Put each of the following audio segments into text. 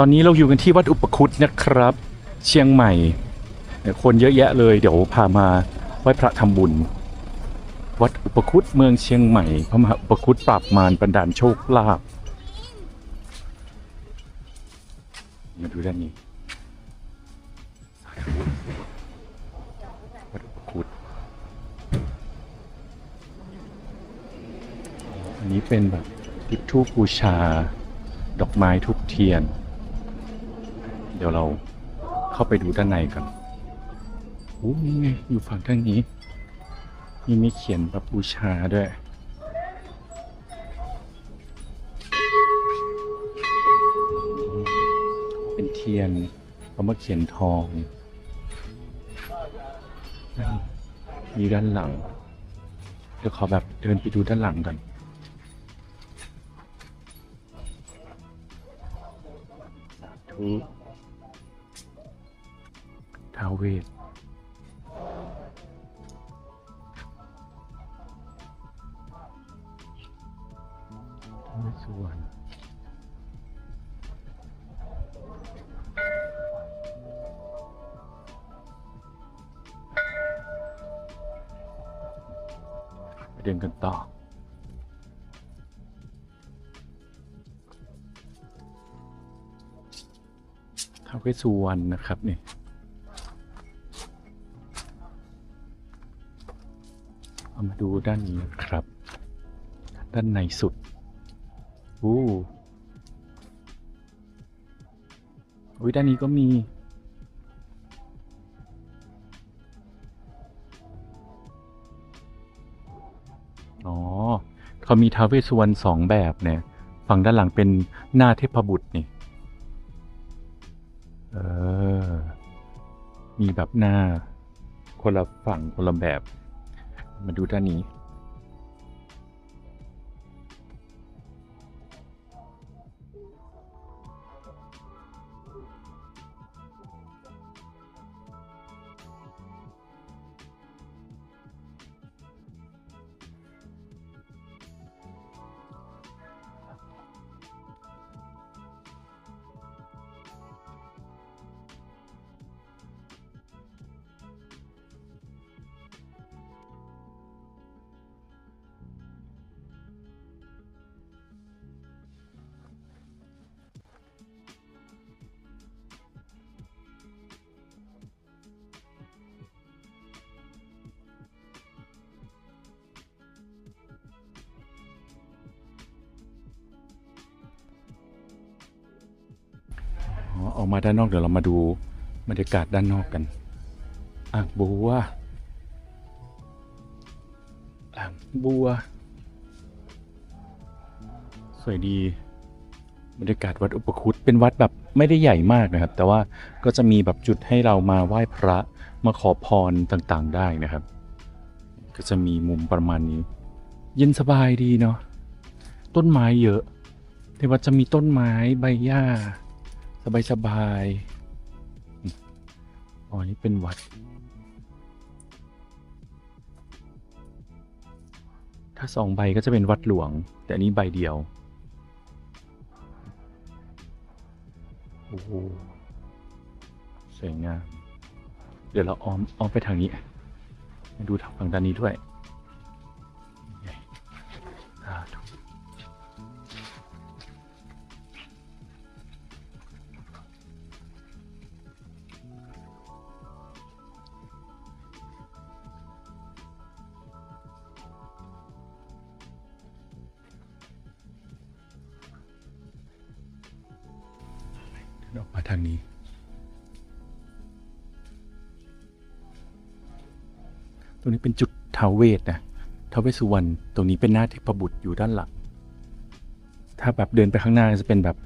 ตอนนี้เราอยู่กันที่วัดอุปคุตนะครับ เชียงใหม่ คนเยอะแยะเลย เดี๋ยวพามาไหว้พระทำบุญ วัดอุปคุตเมืองเชียงใหม่ พระมหาอุปคุตปราบมารบันดาลโชคลาภมาดูด้านนี้วัดอุปคุตอันนี้เป็นแบบจุดทูปบูชา ดอกไม้ทุกเทียน เดี๋ยวเราเข้าไปดูด้านในกันโอ้นี่ไงอยู่ฝั่งทางนี้ มีมีเขียนแบบบูชาด้วย เป็นเทียนเขามาเขียนทองนั่มีด้านหลัง เดี๋ยวขอแบบเดินไปดูด้านหลังกันทุ ท้าวเวสท้าสุวรรณไปเดินกันต่อท้าวเวสสุวรรณนะครับเนี่ย เอามาดูด้านนี้ครับ ด้านในสุดอู้อุ้ยด้านนี้ก็มี อ๋อ เขามีทาวเวสสุวรรณสองแบบเนี่ยฝั่งด้านหลังเป็นหน้าเทพบุตรนี่ เออ มีแบบหน้าคนละฝั่งคนละแบบ มาดูด้านนี้ ออกมาด้านนอกเดี๋ยวเรามาดูบรรยากาศด้านนอกกันอ่างบัวอ่างบัว สวยดี บรรยากาศวัดอุปคุตเป็นวัดแบบไม่ได้ใหญ่มากนะครับ แต่ว่าก็จะมีแบบจุดให้เรามาไหว้พระมาขอพรต่างๆได้นะครับ ก็จะมีมุมประมาณนี้ เย็นสบายดีเนาะต้นไม้เยอะ ในวัดจะมีต้นไม้ใบหญ้า บายสบายๆอืมอ๋อ นี่เป็นวัด ถ้าสองใบก็จะเป็นวัดหลวง แต่อันนี้ใบเดียว โอ้โหสวยงาม เดี๋ยวเราอ้อมอ้อมไปทางนี้มาดูทางฝั่งด้านนี้ด้วย ออกมาทางนี้ ตรงนี้เป็นจุดทาวเวสนะทาวเวสุวรรณตรงนี้เป็นหน้าเทพบุตรอยู่ด้านหลัง ถ้าแบบเดินไปข้างหน้าจะเป็นแบบ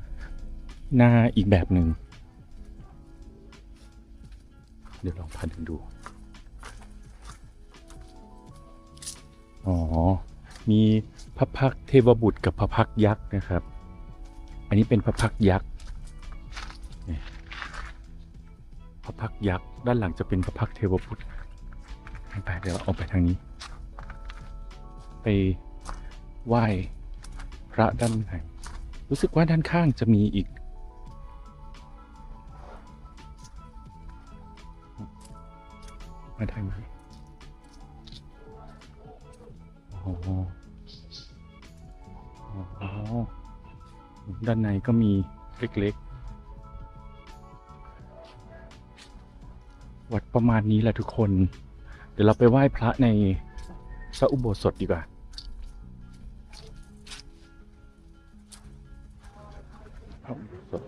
หน้าอีกแบบหนึ่ง เดี๋ยวลองพาเดินดู อ๋อ มีพระพักเทวบุตรกับพระพักยักษ์นะครับ อันนี้เป็นพระพักยักษ์ พระพักยักษ์ด้านหลังจะเป็นพระพักเทวพุทธไปเดี๋ยวออกไปทางนี้ ไปไหว้พระด้านไหนรู้สึกว่าด้านข้างจะมีอีก มาได้ไหมโอ้โด้านในก็มีเล็กๆ วัดประมาณนี้แหละทุกคน เดี๋ยวเราไปไหว้พระในพระอุโบสถดีกว่าพระอุโบสถ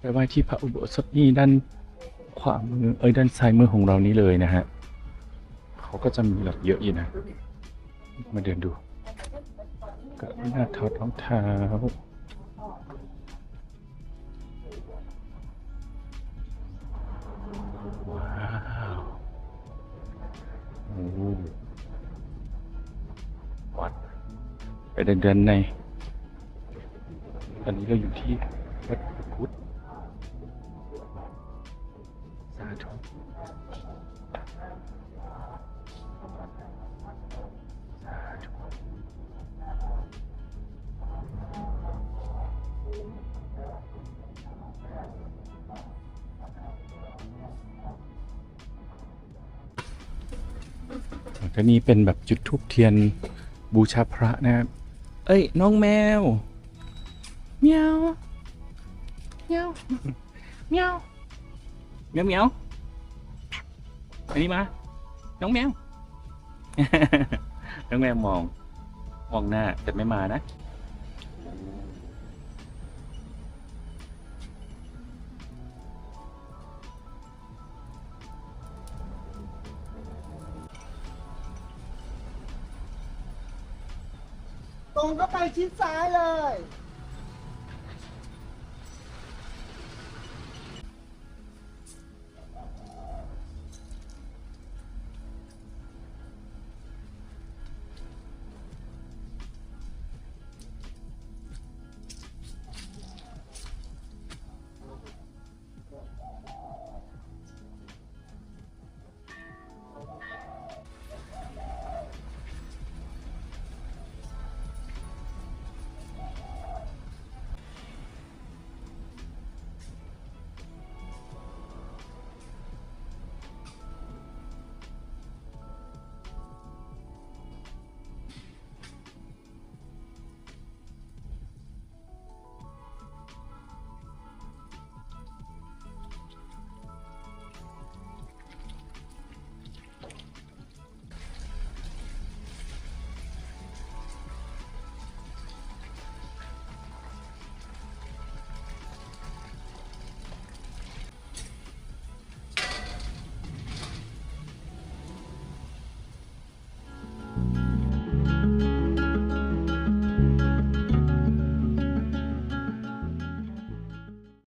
ไปไหว้ที่พระอุโบสถนี่ด้านขวามือเอ้ยด้านซ้ายมือของเรานี้เลยนะฮะเขาก็จะมีแบบเยอะอยู่นะ มาเดินดูก็น่าถอดรองเท้า เดินเดินในตอนนี้เราอยู่ที่วัดพุทธสาธุสาธุก็นี้เป็นแบบจุดทูบเทียนบูชาพระนะครับ เอ้ย น้องแมวเมียวเมียวเมียวเมียวเมียวอันนี้มาน้องแมว น้องแมวมอง มองหน้าแต่ไม่มานะ รงเข้าไปชิดซ้ายเลย